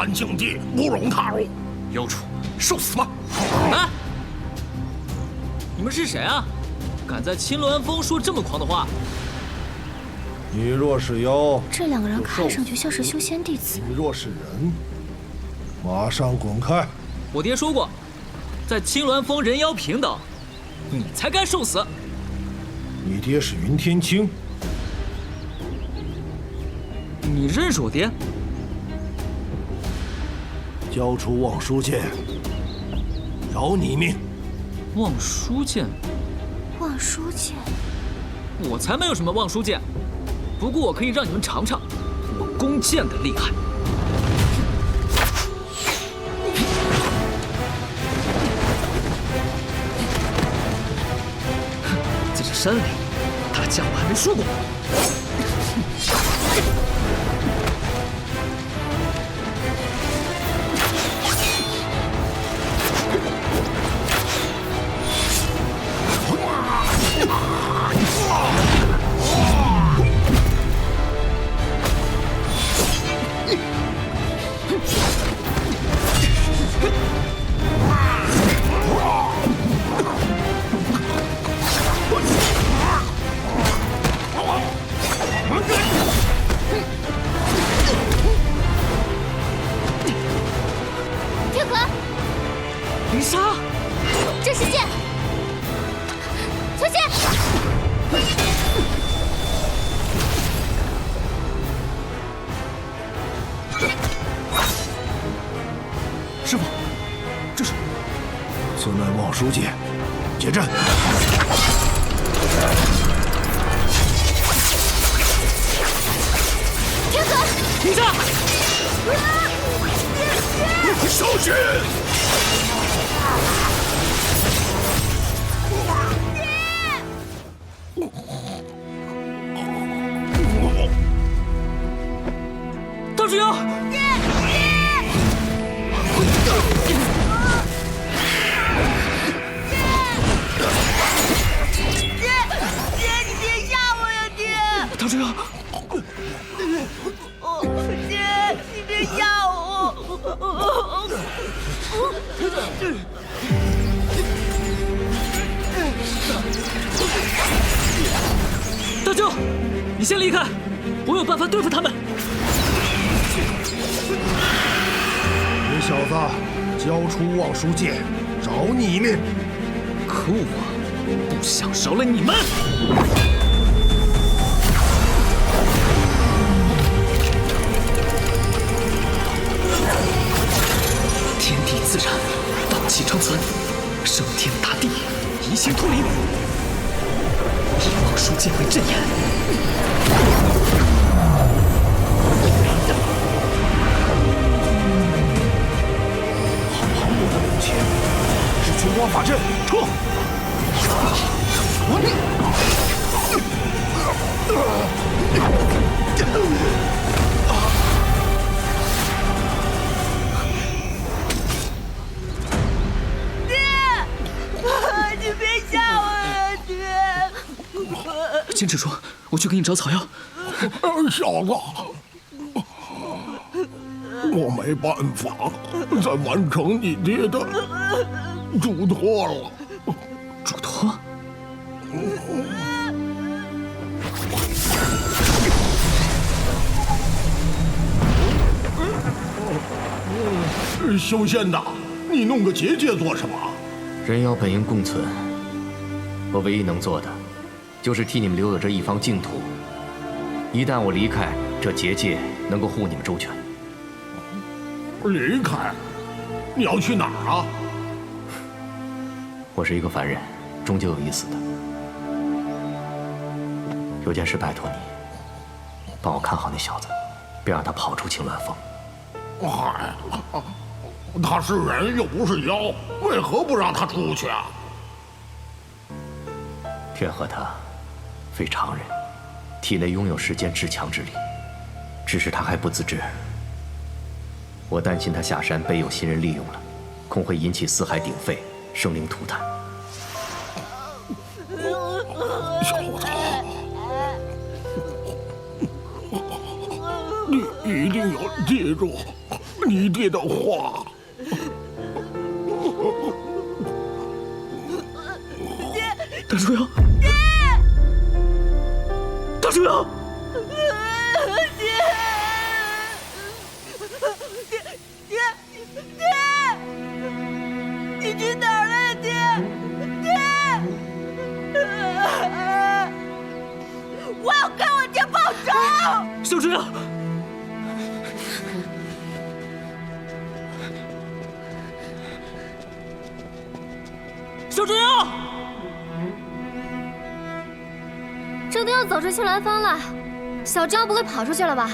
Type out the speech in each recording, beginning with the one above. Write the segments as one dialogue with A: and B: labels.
A: 鸾境地，不容踏入。
B: 妖畜，受死吧！
C: 哎，你们是谁啊？敢在青鸾峰说这么狂的话？
D: 你若是妖，
E: 这两个人看上去像是修仙弟子。
D: 你若是人，马上滚开！
C: 我爹说过，在青鸾峰人妖平等，你才该受死。
D: 你爹是云天青，
C: 你认识我爹？
D: 交出望舒剑，饶你一命。
C: 望舒剑，
E: 望舒剑，
C: 我才没有什么望舒剑。不过我可以让你们尝尝我弓箭的厉害。在这山里，打架我还没输过。
B: 师傅，这是
D: 孙乃望书记，结阵。
E: 天河，
C: 停下，
A: 小心！
C: 道
F: 你
C: 先离开，我有办法对付他们。
D: 你小子交出望舒剑，饶你一命。
C: 可我不想饶了你们。天地自然，道气长存，升天大地，移形脱灵，以望舒剑为阵眼。
D: 好我的母亲，是群光法阵，撤！
F: 你
C: 坚持住，我去给你找草药。
A: 小子，我没办法再完成你爹的嘱托了。
C: 嘱托？
A: 修仙的，你弄个结界做什么？
B: 人妖本应共存，我唯一能做的，就是替你们留有这一方净土。一旦我离开，这结界能够护你们周全。
A: 离开？你要去哪儿啊？
B: 我是一个凡人，终究有一死的。有件事拜托你，帮我看好那小子，别让他跑出青鸾峰。
A: 嗨，他是人又不是妖，为何不让他出去啊？
B: 天和他非常人，体内拥有世间至强之力，只是他还不自知。我担心他下山被有心人利用了，恐会引起四海鼎沸，生灵涂炭。
A: 小子，你一定要记住，你爹的话。
C: 大猪妖，大猪妖，
F: 爹，爹，爹，你去哪儿了呀，爹？爹，我要跟我爹报仇！
C: 小猪妖，小猪妖，
E: 这都要走出青兰坊了，小张不会跑出去了吧？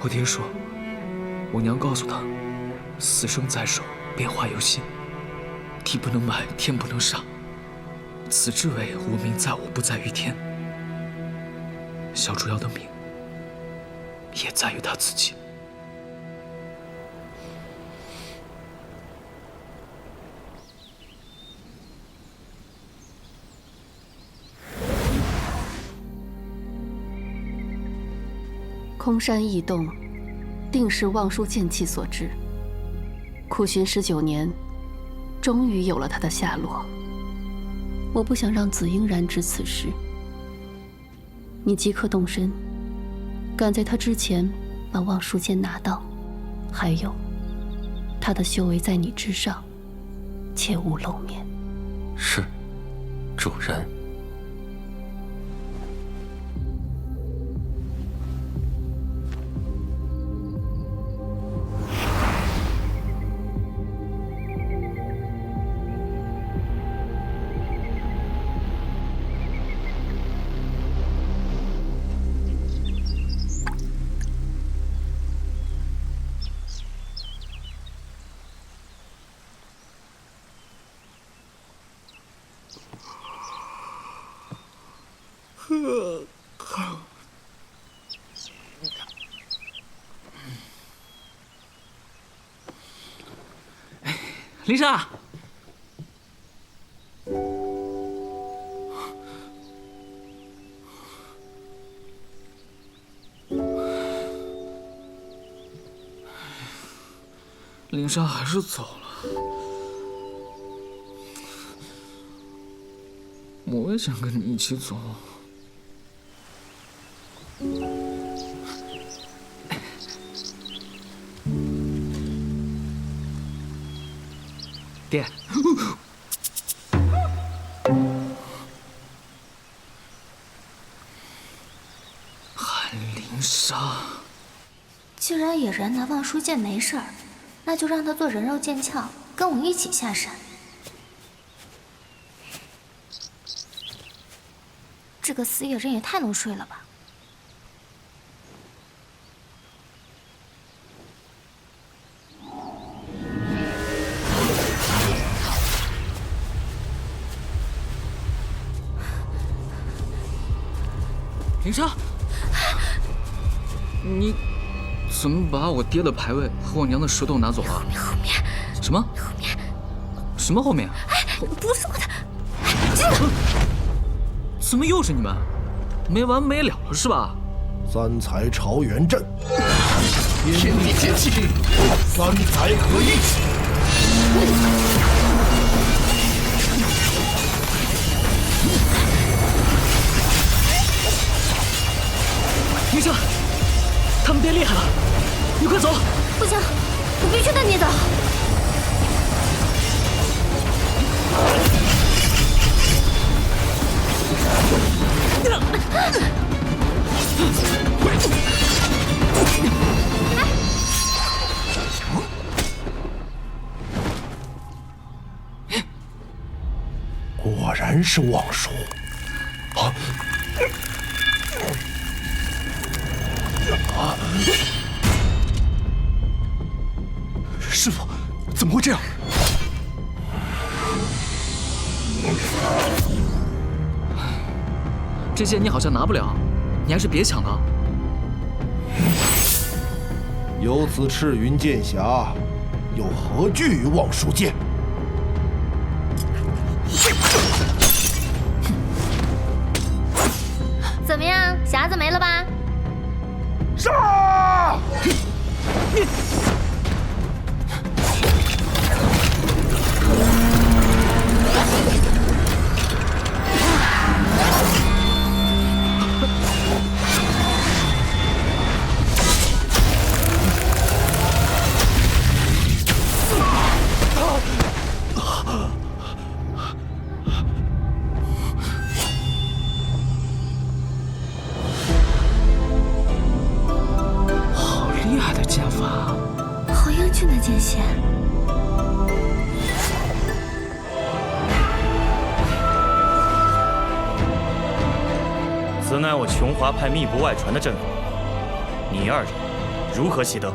C: 我爹说，我娘告诉他，死生在手，变化由心，地不能埋，天不能杀。此之为我命在我不在于天。小猪妖的命也在于他自己。
G: 空山异动，定是望舒剑气所致。苦寻十九年，终于有了他的下落。我不想让紫英然知此事，你即刻动身，赶在他之前把望舒剑拿到。还有，他的修为在你之上，切勿露面。
B: 是，主人。
C: 林莎，林莎还是走了。我也想跟你一起走。爹，韩林莎，
E: 既然野人拿望舒剑没事儿，那就让他做人肉剑鞘，跟我一起下山。这个死野人也太能睡了吧！
C: 林莎，你怎么把我爹的牌位和我娘的石头拿走了？
E: 后面，
C: 什么？
E: 后面，
C: 什么后面？
E: 不是我的，
C: 怎么又是你们？没完没了了是吧？
D: 三才朝元阵，
B: 天地剑气，
D: 三才合一。
C: 林莎，他们变厉害了，你快走！
E: 不行，我必须带你走。
D: 果然是望舒。啊！师傅，怎么会这样？
C: 这剑你好像拿不了，你还是别抢了。
D: 有此赤云剑侠，又何惧于望舒剑？
E: 怎么样，匣子没了吧？
D: 杀！
E: 你。
H: 此乃我琼华派密不外传的阵法，你二人如何习得？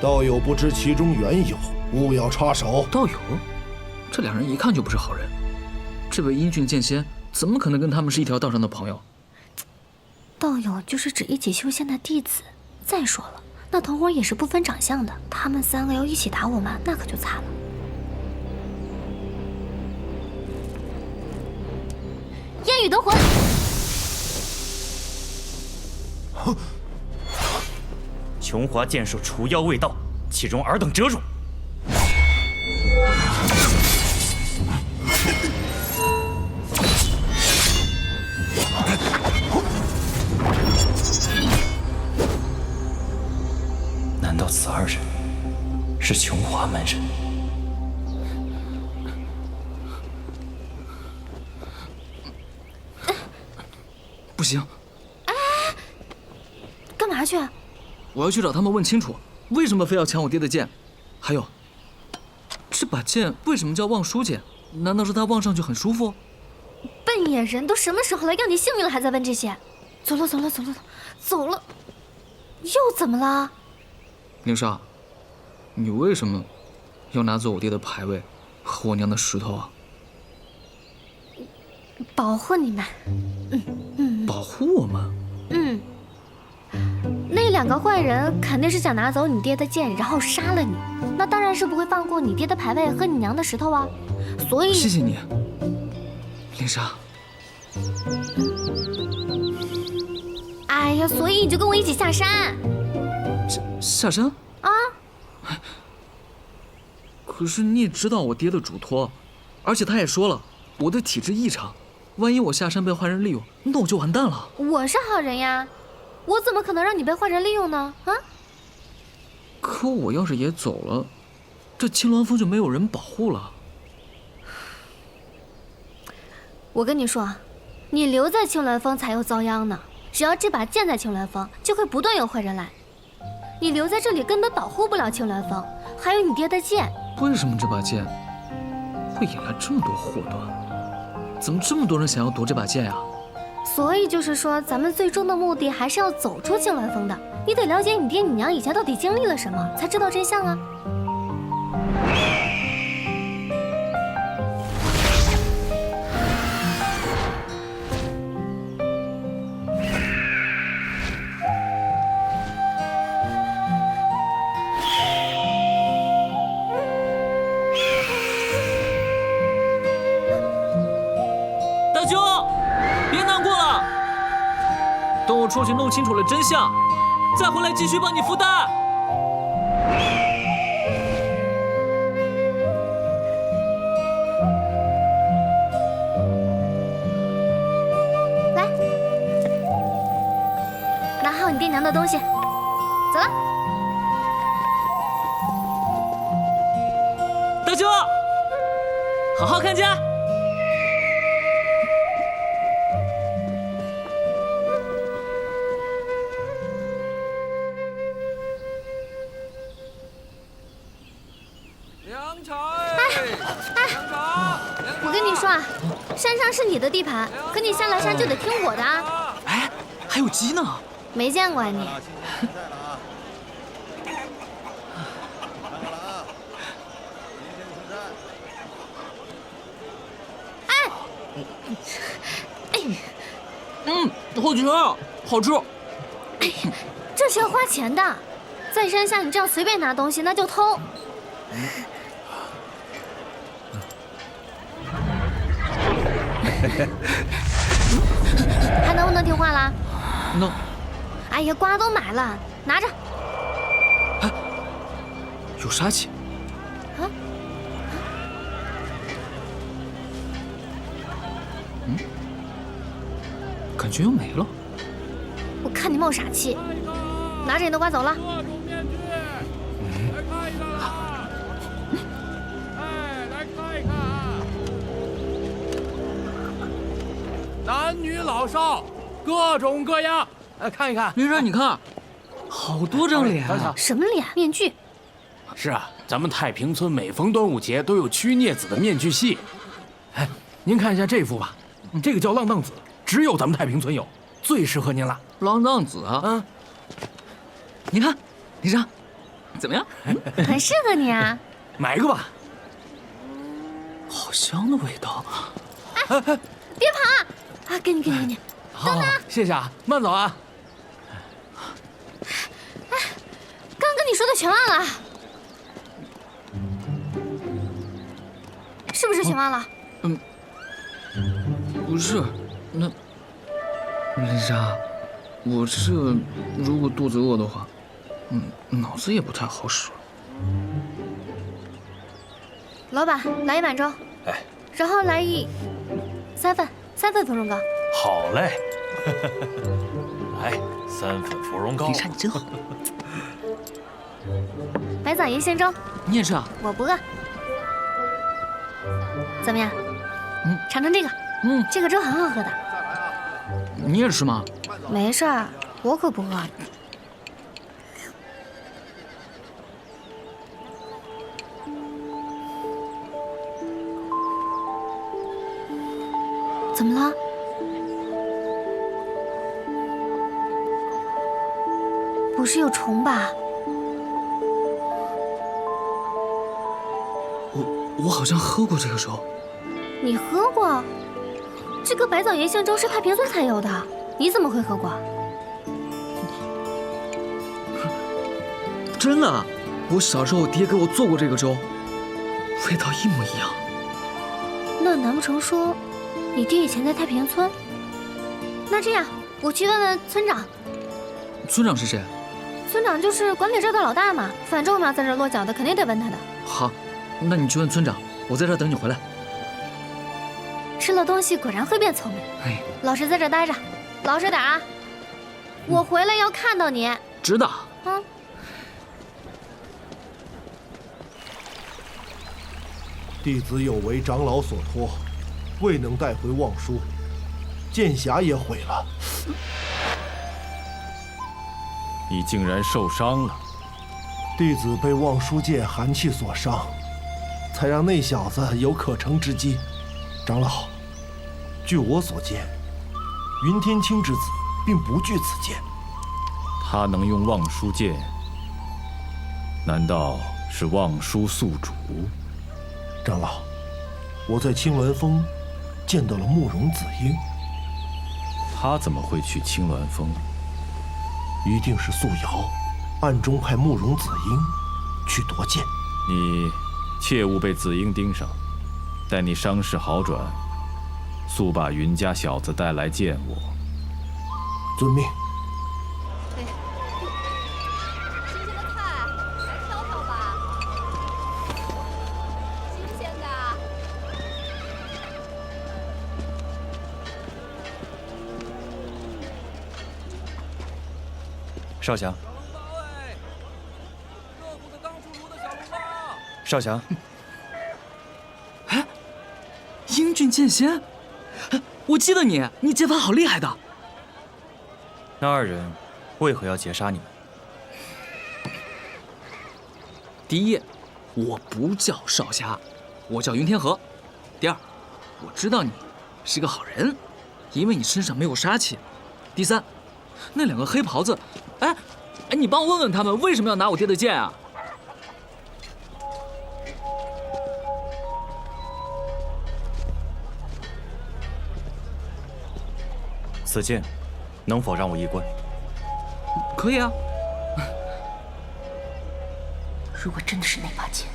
D: 道友不知其中缘由，勿要插手。
C: 道友，这两人一看就不是好人。这位英俊剑仙怎么可能跟他们是一条道上的朋友？
E: 道友就是指一起修仙的弟子。再说了，那同伙也是不分长相的，他们三个要一起打我们，那可就惨了。烟雨夺魂，
H: 琼华剑术除妖未到，岂容尔等折辱。难道此二人是琼华门人？
C: 不行，
E: 嘛去？
C: 我要去找他们问清楚，为什么非要抢我爹的剑？还有，这把剑为什么叫望舒剑？难道是它望上去很舒服？
E: 笨眼人，都什么时候了，要你性命了还在问这些？走了，走了，走了，走了，又怎么了？
C: 宁少，你为什么要拿走我爹的牌位和我娘的石头啊？
E: 保护你们。
C: 保护我们？
E: 嗯，那两个坏人肯定是想拿走你爹的剑，然后杀了你。那当然是不会放过你爹的牌位和你娘的石头啊。所以，
C: 谢谢你，林莎。
E: 哎呀，所以你就跟我一起下山
C: 下下山？
E: 啊！
C: 可是你也知道我爹的嘱托，而且他也说了我的体质异常，万一我下山被坏人利用，那我就完蛋了。
E: 我是好人呀，我怎么可能让你被坏人利用呢？啊！
C: 可我要是也走了，这青鸾峰就没有人保护了。
E: 我跟你说，你留在青鸾峰才有遭殃呢。只要这把剑在青鸾峰，就会不断有坏人来。你留在这里根本保护不了青鸾峰，还有你爹的剑。
C: 为什么这把剑会引来这么多祸端？怎么这么多人想要夺这把剑呀？
E: 所以就是说，咱们最终的目的还是要走出青鸾峰的。你得了解你爹你娘以前到底经历了什么，才知道真相啊。
C: 楚了真相，再回来继续帮你孵蛋。
E: 来，拿好你爹娘的东西，走了。
C: 大舅，好好看家。
E: 山上是你的地盘，可你下了山就得听我的啊。
C: 哎，还有鸡呢。
E: 没见过啊你。
C: 嗯，好吃，好吃。
E: 这是要花钱的，在山下你这样随便拿东西，那就偷。还能不能听话啦？
C: 能。
E: 哎呀，瓜都买了，拿着。
C: 有杀气。
E: 啊？
C: 嗯？感觉又没了。
E: 我看你冒傻气，拿着你的瓜走了。
I: 男女老少，各种各样，来看一看。
C: 林山，你看，好多张脸啊！
E: 什么脸？面具？
I: 是啊，咱们太平村每逢端午节都有驱孽子的面具戏。哎，您看一下这幅吧，这个叫浪荡子，只有咱们太平村有，最适合您了。
C: 浪荡子啊？嗯。你看，林山，怎么样？
E: 很适合你啊。
I: 买一个吧。
C: 好香的味道。
E: 哎哎，别跑！啊，给你，给你，给你。
I: 好，谢谢啊，慢走啊。
E: 哎，刚跟你说的全忘了，是不是全忘了？
C: 嗯，不是，那林莎，我这如果肚子饿的话，嗯，脑子也不太好使。
E: 老板，来一碗粥。
H: 哎。
E: 然后来一三份。三份芙蓉糕，
H: 好嘞！来 三份芙蓉糕。
G: 林莎，你真好。
E: 白枣盐鲜粥，
C: 你也吃啊？
E: 我不饿。怎么样？
C: 嗯，
E: 尝尝这个。
C: 嗯，
E: 这个粥很好喝的。
C: 你也吃吗？
E: 没事儿，我可不饿。不是有虫吧？
C: 我我好像喝过这个粥。
E: 你喝过？这个白枣盐馅粥是太平村才有的，你怎么会喝过？
C: 真的，我小时候爹给我做过这个粥，味道一模一样。
E: 那难不成说？你爹以前在太平村，那这样我去问问村长。
C: 村长是谁？
E: 村长就是管理这的老大嘛。反正我们要在这落脚的，肯定得问他的。
C: 好，那你去问村长，我在这等你回来。
E: 吃了东西果然会变聪明。
C: 哎，
E: 老实在这待着，老实点啊！我回来要看到你。
C: 知道。
E: 嗯。
D: 弟子有违长老所托。未能带回望舒，剑匣也毁了。
H: 你竟然受伤了！
D: 弟子被望舒剑寒气所伤，才让那小子有可乘之机。长老，据我所见，云天青之子并不惧此剑。
H: 他能用望舒剑，难道是望舒宿主？
D: 长老，我在青鸾峰。见到了慕容紫英，
H: 他怎么会去青鸾峰？
D: 一定是素瑶暗中派慕容紫英去夺剑。
H: 你切勿被紫英盯上，待你伤势好转，速把云家小子带来见我。
D: 遵命。
H: 少侠，少侠，
C: 哎，英俊剑仙，我记得你，你剑法好厉害的。
H: 那二人为何要劫杀你们？
C: 第一，我不叫少侠，我叫云天河。第二，我知道你是个好人，因为你身上没有杀气。第三，那两个黑袍子。哎，哎，你帮我问问他们为什么要拿我爹的剑啊？
H: 此剑能否让我一观？
C: 可以啊。
G: 如果真的是那把剑，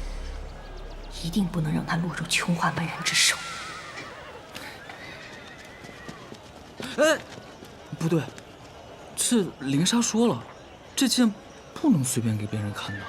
G: 一定不能让他落入琼花门人之手。
C: 哎，不对。这林莎说了，这剑不能随便给别人看的。